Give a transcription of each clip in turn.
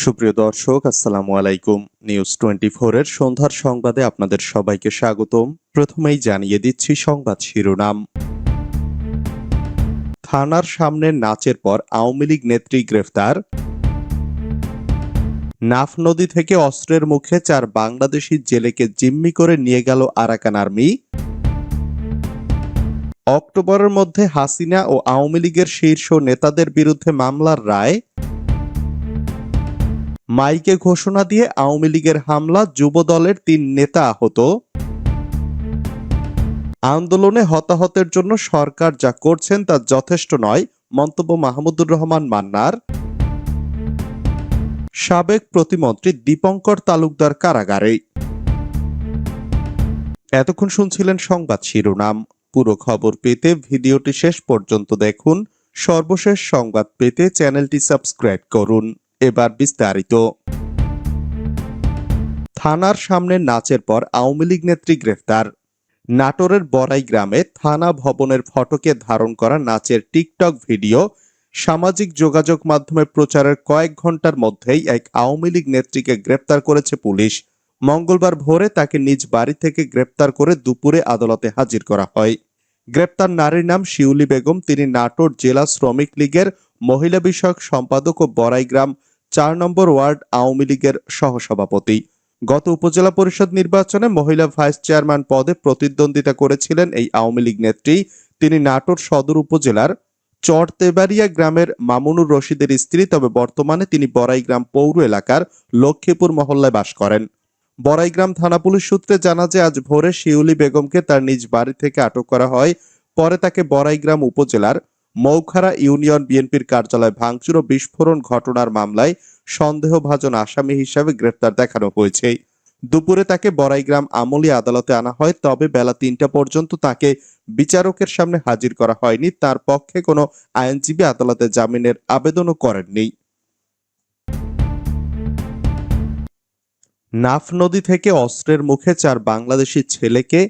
সুপ্রিয় দর্শক, আসসালামু আলাইকুম। নিউজ টোয়েন্টি এর সন্ধ্যার সংবাদে আপনাদের সবাইকে স্বাগতম। প্রথমেই জানিয়ে দিচ্ছি সংবাদ শিরোনাম। থানার সামনে নাচের পর আওয়ামী লীগ নেত্রী গ্রেফতার। নাফ নদী থেকে অস্ত্রের মুখে চার বাংলাদেশি জেলেকে জিম্মি করে নিয়ে গেল আরাকান আর্মি। অক্টোবরের মধ্যে হাসিনা ও আওয়ামী লীগের শীর্ষ নেতাদের বিরুদ্ধে মামলার রায়। মাইকে ঘোষণা দিয়ে আওয়ামী লীগের হামলা যুব দলের তিন নেতা আহত। আন্দোলনে হতাহতের জন্য সরকার যা করছেন তা যথেষ্ট নয়, মন্তব্য মাহমুদুর রহমান মান্নার। সাবেক প্রতিমন্ত্রী দীপঙ্কর তালুকদার কারাগারে। এতক্ষণ শুনছিলেন সংবাদ শিরোনাম। পুরো খবর পেতে ভিডিওটি শেষ পর্যন্ত দেখুন। সর্বশেষ সংবাদ পেতে চ্যানেলটি সাবস্ক্রাইব করুন। এবার বিস্তারিত। থানার সামনে নাচের পর আওয়ামী লীগ নেত্রী গ্রেফতার। নাটোরের বড়াই গ্রামে থানা ভবনের ফটকে ধারণ করা নাচের টিকটক ভিডিও, সামাজিক যোগাযোগ মাধ্যমে প্রচারের কয়েক ঘণ্টার মধ্যেই এক আওয়ামী লীগ নেত্রীকে গ্রেপ্তার করেছে পুলিশ। মঙ্গলবার ভোরে তাকে নিজ বাড়ি থেকে গ্রেপ্তার করে দুপুরে আদালতে হাজির করা হয়। গ্রেপ্তার নারীর নাম শিউলি বেগম, তিনি নাটোর জেলা শ্রমিক লীগের মহিলা বিষয়ক সম্পাদক ও বড়াইগ্রাম চার নম্বর ওয়ার্ড আওয়ামী লীগের সহসভাপতি। গত উপজেলা পরিষদ নির্বাচনে মহিলা ভাইস চেয়ারম্যান পদে প্রতিদ্বন্দ্বিতা করেছিলেন এই আওয়ামী লীগ নেত্রী। তিনি নাটোর সদর উপজেলার চরতেবাড়িয়া গ্রামের মামুনুর রশিদের স্ত্রী, তবে বর্তমানে তিনি বড়াইগ্রাম পৌর এলাকার লক্ষ্মীপুর মহল্লায় বাস করেন। বড়াইগ্রাম থানা পুলিশ সূত্রে জানা যায়, আজ ভোরে শিউলি বেগমকে তার নিজ বাড়ি থেকে আটক করা হয়। পরে তাকে বড়াইগ্রাম উপজেলার মৌখারা ইউনিয়ন বিএনপির কার্যালয় ভাঙচুর ও বিস্ফোরণ ঘটনার মামলায় সন্দেহভাজন আসামি হিসাবে গ্রেফতার দেখানো হয়েছে। দুপুরে তাকে বড়াইগ্রাম আমলি আদালতে আনা হয়, তবে বেলা তিনটা পর্যন্ত তাকে বিচারকের সামনে হাজির করা হয়নি। তার পক্ষে কোনো আইনজীবী আদালতে জামিনের আবেদনও করেননি। নাফ নদী থেকে অস্ত্রের মুখে চার বাংলাদেশি ছেলেকে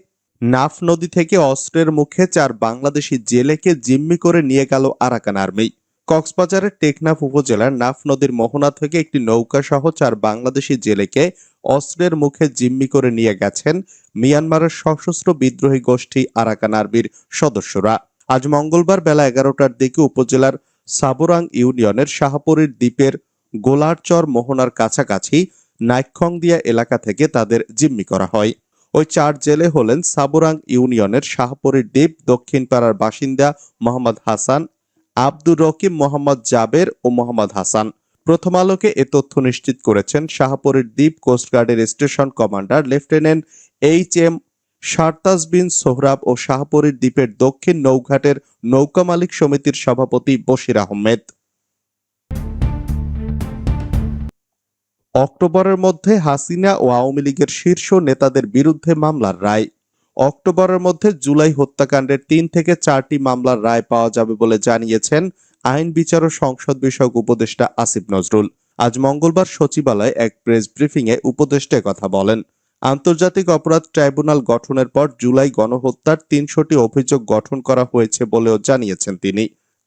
নাফ নদী থেকে অস্ত্রের মুখে চার বাংলাদেশি জেলেকে জিম্মি করে নিয়ে গেল আরাকান আর্মি। কক্সবাজারের টেকনাফ উপজেলার নাফ নদীর মোহনা থেকে একটি নৌকা সহ চার বাংলাদেশি জেলেকে অস্ত্রের মুখে জিম্মি করে নিয়ে গেছেন মিয়ানমারের সশস্ত্র বিদ্রোহী গোষ্ঠী আরাকান আর্মির সদস্যরা। আজ মঙ্গলবার বেলা এগারোটার দিকে উপজেলার সাবুরাং ইউনিয়নের শাহপুরীর দ্বীপের গোলারচর মোহনার কাছাকাছি নাইক্ষংদিয়া এলাকা থেকে তাদের জিম্মি করা হয়। ওই চার জেলে হলেন সাবুরাং ইউনিয়নের শাহপুরীর দ্বীপ দক্ষিণ পাড়ার বাসিন্দা মোহাম্মদ হাসান, আব্দুর রকিম মোহাম্মদ জাবের ও মোহাম্মদ হাসান। প্রথম আলোকে এ তথ্য নিশ্চিত করেছেন শাহপুরীর দ্বীপ কোস্টগার্ডের station commander lieutenant H M Sartaj bin Sohrab ও শাহপুরীর দ্বীপের দক্ষিণ নৌঘাটের নৌকা মালিক সমিতির সভাপতি বশির আহমেদ। অক্টোবরের মধ্যে হাসিনা ও আওয়ামী লীগের শীর্ষ নেতাদের বিরুদ্ধে মামলার রায়। অক্টোবরের মধ্যে জুলাই হত্যাকাণ্ডের তিন থেকে চারটি মামলার রায় পাওয়া যাবে বলে জানিয়েছেন আইন বিচার ও সংসদ বিষয়ক উপদেষ্টা আসিফ নজরুল। আজ মঙ্গলবার সচিবালয়ে এক প্রেস ব্রিফিংয়ে উপদেষ্টা কথা বলেন। আন্তর্জাতিক অপরাধ ট্রাইব্যুনাল গঠনের পর জুলাই গণহত্যার তিনশোটি অভিযোগ গঠন করা হয়েছে বলেও জানিয়েছেন তিনি।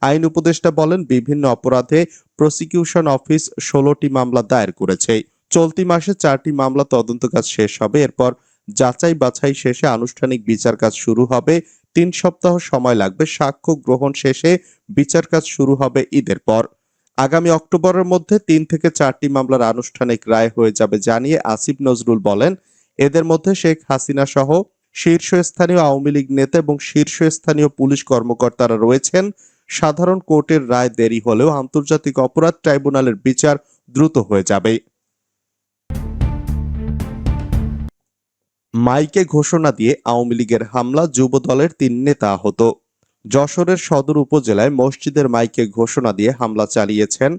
আইন উপদেষ্টা বলেন, বিভিন্ন অপরাধে প্রসিকিউশন অফিস ষোলোটি মামলা দায়ের করেছে। চলতি মাসে চারটি মামলা তদন্ত কাজ শেষ হবে। এরপর যাচাই বাছাই শেষে আনুষ্ঠানিক বিচার কাজ শুরু হবে। তিন সপ্তাহ সময় লাগবে। সাক্ষ্য গ্রহণ শেষে বিচার কাজ শুরু হবে ঈদের পর। আগামী অক্টোবরের মধ্যে তিন থেকে চারটি মামলার আনুষ্ঠানিক রায় হয়ে যাবে জানিয়ে আসিফ নজরুল বলেন, এদের মধ্যে শেখ হাসিনা সহ শীর্ষস্থানীয় আওয়ামী লীগ নেতা এবং শীর্ষস্থানীয় পুলিশ কর্মকর্তারা রয়েছেন। সাধারণ কোর্টের রায় দেরি হলেও আন্তর্জাতিক অপরাধ ট্রাইব্যুনালের বিচার দ্রুত হয়ে যাবে। মাইকে ঘোষণা দিয়ে আওয়ামী লীগের হামলা যুব দলের তিন নেতা আহত। যশোরের সদর উপজেলায় মসজিদের মাইকে ঘোষণা দিয়ে হামলা চালিয়েছেন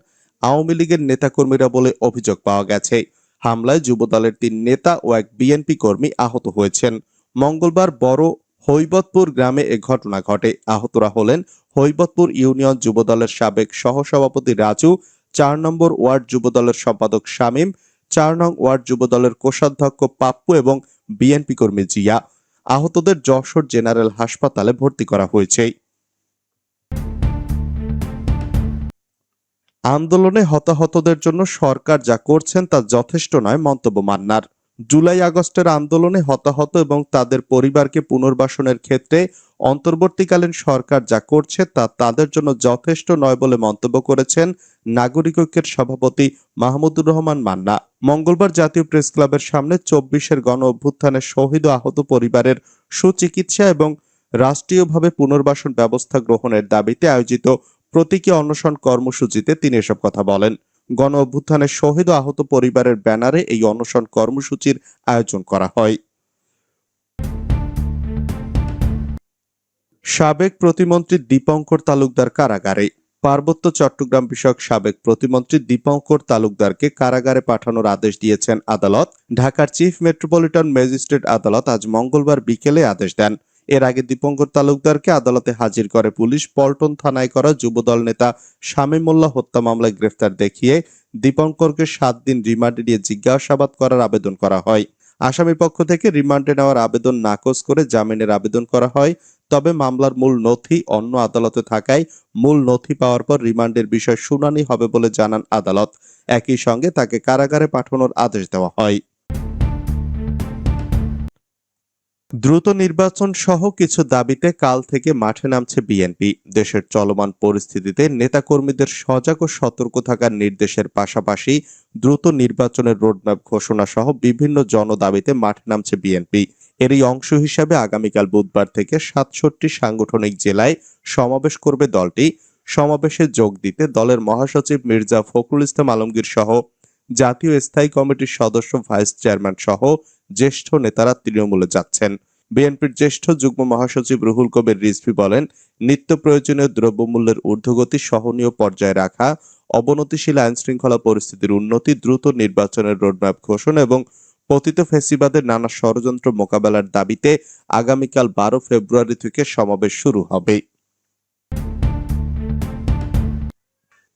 আওয়ামী লীগের নেতাকর্মীরা বলে অভিযোগ পাওয়া গেছে। হামলায় যুব দলের তিন নেতা ও এক বিএনপি কর্মী আহত হয়েছেন। মঙ্গলবার বড় হৈবতপুর গ্রামে এ ঘটনা ঘটে। আহতরা হলেন হৈবতপুর ইউনিয়ন যুবদলের সাবেক সহসভাপতি রাজু, চার নম্বর ওয়ার্ড যুবদলের সম্পাদক শামীম, চার নং ওয়ার্ড যুবদলের কোষাধ্যক্ষ পাপ্পু এবং বিএনপি কর্মী জিয়া। আহতদের যশোর জেনারেল হাসপাতালে ভর্তি করা হয়েছে। আন্দোলনে হতাহতদের জন্য সরকার যা করছেন তা যথেষ্ট নয়, মন্তব্য মান্নার। জুলাই আগস্টের আন্দোলনে হতাহত এবং তাদের পরিবারকে পুনর্বাসনের ক্ষেত্রে অন্তর্বর্তীকালীন সরকার যা করছে তা তাদের জন্য যথেষ্ট নয় বলে মন্তব্য করেছেন নাগরিক ঐক্যের সভাপতি মাহমুদুর রহমান মান্না। মঙ্গলবার জাতীয় প্রেস ক্লাবের সামনে চব্বিশের গণ অভ্যুত্থানে শহীদ আহত পরিবারের সুচিকিৎসা এবং রাষ্ট্রীয়ভাবে পুনর্বাসন ব্যবস্থা গ্রহণের দাবিতে আয়োজিত প্রতীকী অনশন কর্মসূচিতে তিনি এসব কথা বলেন। গণ অভ্যুত্থানের শহীদ আহত পরিবারের ব্যানারে এই অনশন কর্মসূচির আয়োজন করা হয়। সাবেক প্রতিমন্ত্রী দীপঙ্কর তালুকদার কারাগারে। পার্বত্য চট্টগ্রাম বিষয়ক সাবেক প্রতিমন্ত্রী দীপঙ্কর তালুকদারকে কারাগারে পাঠানোর আদেশ দিয়েছেন আদালত। ঢাকার চিফ মেট্রোপলিটন ম্যাজিস্ট্রেট আদালত আজ মঙ্গলবার বিকেলে আদেশ দেন। এর আগে দীপঙ্কর তালুকদারকে আদালতে হাজির করে পুলিশ, পল্টন থানায় করা যুবদল নেতা শামীম মোল্লা হত্যা মামলায় গ্রেফতার দেখিয়ে দীপঙ্করকে সাত দিন রিমান্ডে নিয়ে জিজ্ঞাসাবাদ করার আবেদন করা হয়। আসামি পক্ষ থেকে রিমান্ডে নেওয়ার আবেদন নাকচ করে জামিনের আবেদন করা হয়। তবে মামলার মূল নথি অন্য আদালতে থাকায় মূল নথি পাওয়ার পর রিমান্ডের বিষয় শুনানি হবে বলে জানান আদালত। একই সঙ্গে তাকে কারাগারে পাঠানোর আদেশ দেওয়া হয়। দ্রুত নির্বাচন সহ কিছু দাবিতে কাল থেকে মাঠে নামছে বিএনপি। দেশের চলমান পরিস্থিতিতে নেতাকর্মীদের সজাগ ও সতর্ক থাকার নির্দেশের পাশাপাশি দ্রুত নির্বাচনের রোডম্যাপ ঘোষণা সহ বিভিন্ন জনদাবিতে মাঠে নামছে বিএনপি। এরই অংশ হিসাবে আগামীকাল বুধবার থেকে সাতষট্টি সাংগঠনিক জেলায় সমাবেশ করবে দলটি। সমাবেশে যোগ দিতে দলের মহাসচিব মির্জা ফখরুল ইসলাম আলমগীর সহ জাতীয় স্থায়ী কমিটির সদস্য, ভাইস চেয়ারম্যান সহ জ্যেষ্ঠ নেতারা তৃণমূলে যাচ্ছেন। বিএনপির জ্যেষ্ঠ যুগ্ম মহাসচিব রুহুল কবির রিজভি বলেন, নিত্য প্রয়োজনীয় দ্রব্যমূল্যের ঊর্ধ্বগতি সহনীয় পর্যায়ে রাখা, অবনতিশীল আইন শৃঙ্খলা পরিস্থিতির উন্নতি, দ্রুত নির্বাচনের রোডম্যাপ ঘোষণা এবং পতিত ফেসিবাদের নানা ষড়যন্ত্র মোকাবেলার দাবিতে আগামীকাল বারো ফেব্রুয়ারি থেকে সমাবেশ শুরু হবে।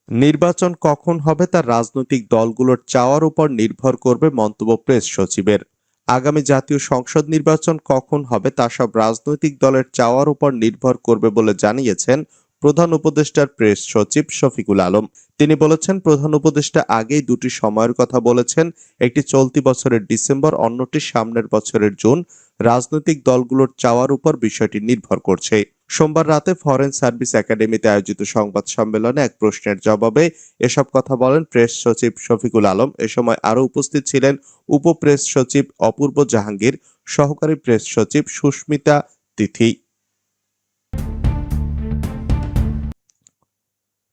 নির্বাচন কখন হবে তা রাজনৈতিক দলগুলোর চাওয়ার উপর নির্ভর করবে মন্তব্য প্রেস সচিবের। আগামী জাতীয় সংসদ নির্বাচন কখন হবে তা সব রাজনৈতিক দলের চাওয়ার উপর নির্ভর করবে বলে জানিয়েছেন প্রধান উপদেষ্টার প্রেস সচিব শফিকুল আলম। তিনি বলেছেন, প্রধান উপদেষ্টা আগেই দুটি সময়ের কথা বলেছেন, একটি চলতি বছরের ডিসেম্বর, অন্যটি সামনের বছরের জুন। রাজনৈতিক দলগুলোর চাওয়ার উপর বিষয়টি নির্ভর করছে। সোমবার রাতে ফরেন সার্ভিস একাডেমিতে আয়োজিত সংবাদ সম্মেলনে এক প্রশ্নের জবাবে এসব কথা বলেন প্রেস সচিব শফিকুল আলম। এ সময় আরও উপস্থিত ছিলেন উপ প্রেস সচিব অপূর্ব জাহাঙ্গীর, সহকারী প্রেস সচিব সুস্মিতা তিথি।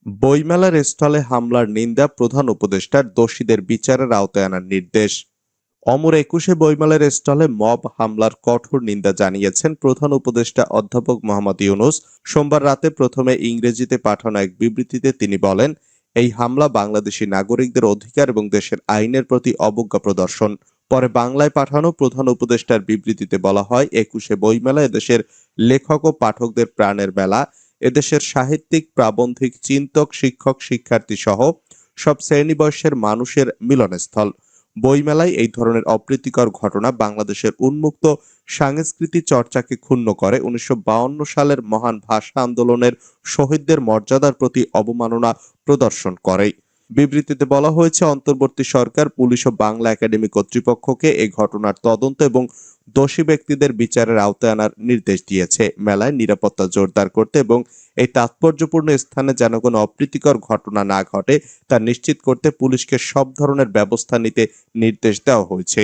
বইমেলার স্থলে হামলার নিন্দা প্রধান উপদেষ্টার দোষীদের বিচারের আওতায় আনার নির্দেশ। অমর একুশে বইমেলার স্টলে মব হামলার কঠোর নিন্দা জানিয়েছেন প্রধান উপদেষ্টা অধ্যাপক মোহাম্মদ ইউনুস। সোমবার রাতে প্রথমে ইংরেজিতে পাঠানো এক বিবৃতিতে তিনি বলেন, এই হামলা বাংলাদেশি নাগরিকদের অধিকার এবং দেশের আইনের প্রতি অবজ্ঞা প্রদর্শন। পরে বাংলায় পাঠানো প্রধান উপদেষ্টার বিবৃতিতে বলা হয়, একুশে বইমেলা এদেশের লেখক ও পাঠকদের প্রাণের মেলা এদেশের সাহিত্যিক, প্রাবন্ধিক, চিন্তক, শিক্ষক শিক্ষার্থী সহ সব শ্রেণি বয়সের মানুষের মিলনস্থল। বইমেলায় এই ধরনের অপ্রীতিকর ঘটনা বাংলাদেশের উন্মুক্ত সাংস্কৃতিক চর্চাকে ক্ষুণ্ণ করে। উনিশশো সালের মহান ভাষা আন্দোলনের শহীদদের মর্যাদার প্রতি অবমাননা প্রদর্শন করে বিবৃতিতে বলা হয়েছে, অন্তর্বর্তী সরকার, পুলিশ ও বাংলা একাডেমি কর্তৃপক্ষকে এই ঘটনার তদন্ত এবং দোষী ব্যক্তিদের বিচারের আওতায় আনার নির্দেশ দিয়েছে। মেলায় নিরাপত্তা জোরদার করতে এবং এই তাৎপর্যপূর্ণ স্থানে যেন কোনো অপ্রীতিকর ঘটনা না ঘটে, তা নিশ্চিত করতে পুলিশকে সব ধরনের ব্যবস্থা নিতে নির্দেশ দেওয়া হয়েছে।